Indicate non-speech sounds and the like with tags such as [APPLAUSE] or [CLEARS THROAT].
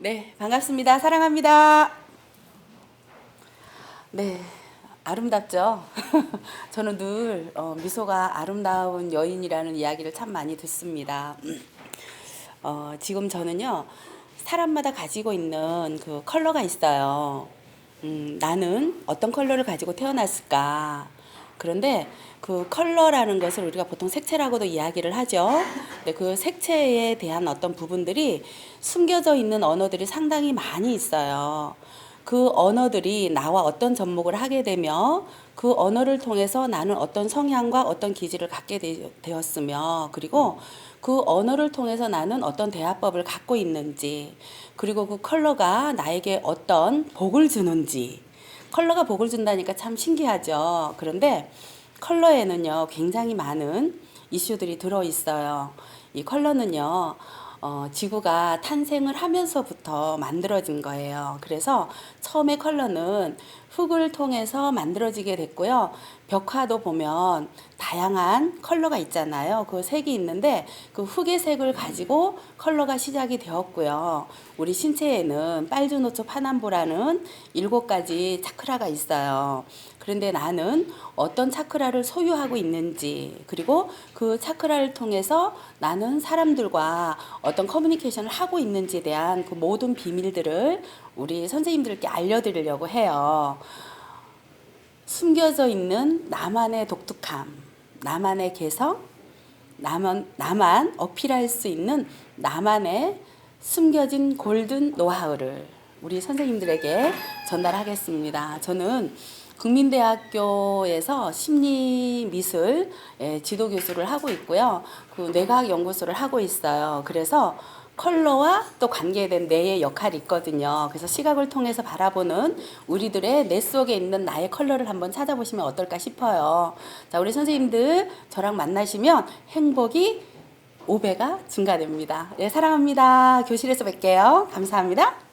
네, 반갑습니다. 사랑합니다. 네, 아름답죠? [LAUGHS] 저는 늘 어, 미소가 아름다운 여인이라는 이야기를 참 많이 듣습니다. [CLEARS THROAT] 어, 지금 저는요, 사람마다 가지고 있는 그 컬러가 있어요. 음, 나는 어떤 컬러를 가지고 태어났을까? 그런데 그 컬러라는 것을 우리가 보통 색채라고도 이야기를 하죠. 근데 그 색채에 대한 어떤 부분들이 숨겨져 있는 언어들이 상당히 많이 있어요. 그 언어들이 나와 어떤 접목을 하게 되며 그 언어를 통해서 나는 어떤 성향과 어떤 기질을 갖게 되, 되었으며 그리고 그 언어를 통해서 나는 어떤 대화법을 갖고 있는지 그리고 그 컬러가 나에게 어떤 복을 주는지 컬러가 복을 준다니까 참 신기하죠. 그런데 컬러에는요 굉장히 많은 이슈들이 들어 있어요. 이 컬러는요 어, 지구가 탄생을 하면서부터 만들어진 거예요. 그래서 처음에 컬러는 흙을 통해서 만들어지게 됐고요. 벽화도 보면 다양한 컬러가 있잖아요. 그 색이 있는데 그 흙의 색을 가지고 컬러가 시작이 되었고요. 우리 신체에는 빨주노초 파남보라는 일곱 가지 차크라가 있어요. 그런데 나는 어떤 차크라를 소유하고 있는지 그리고 그 차크라를 통해서 나는 사람들과 어떤 커뮤니케이션을 하고 있는지에 대한 그 모든 비밀들을 우리 선생님들께 알려드리려고 해요. 숨겨져 있는 나만의 독특함, 나만의 개성, 나만, 나만 어필할 수 있는 나만의 숨겨진 골든 노하우를 우리 선생님들에게 전달하겠습니다. 저는 국민대학교에서 심리미술 예, 지도 교수를 하고 있고요. 그 뇌과학 연구소를 하고 있어요. 그래서 컬러와 또 관계된 뇌의 역할이 있거든요. 그래서 시각을 통해서 바라보는 우리들의 뇌 속에 있는 나의 컬러를 한번 찾아보시면 어떨까 싶어요. 자, 우리 선생님들 저랑 만나시면 행복이 5배가 증가됩니다. 예, 사랑합니다. 교실에서 뵐게요. 감사합니다.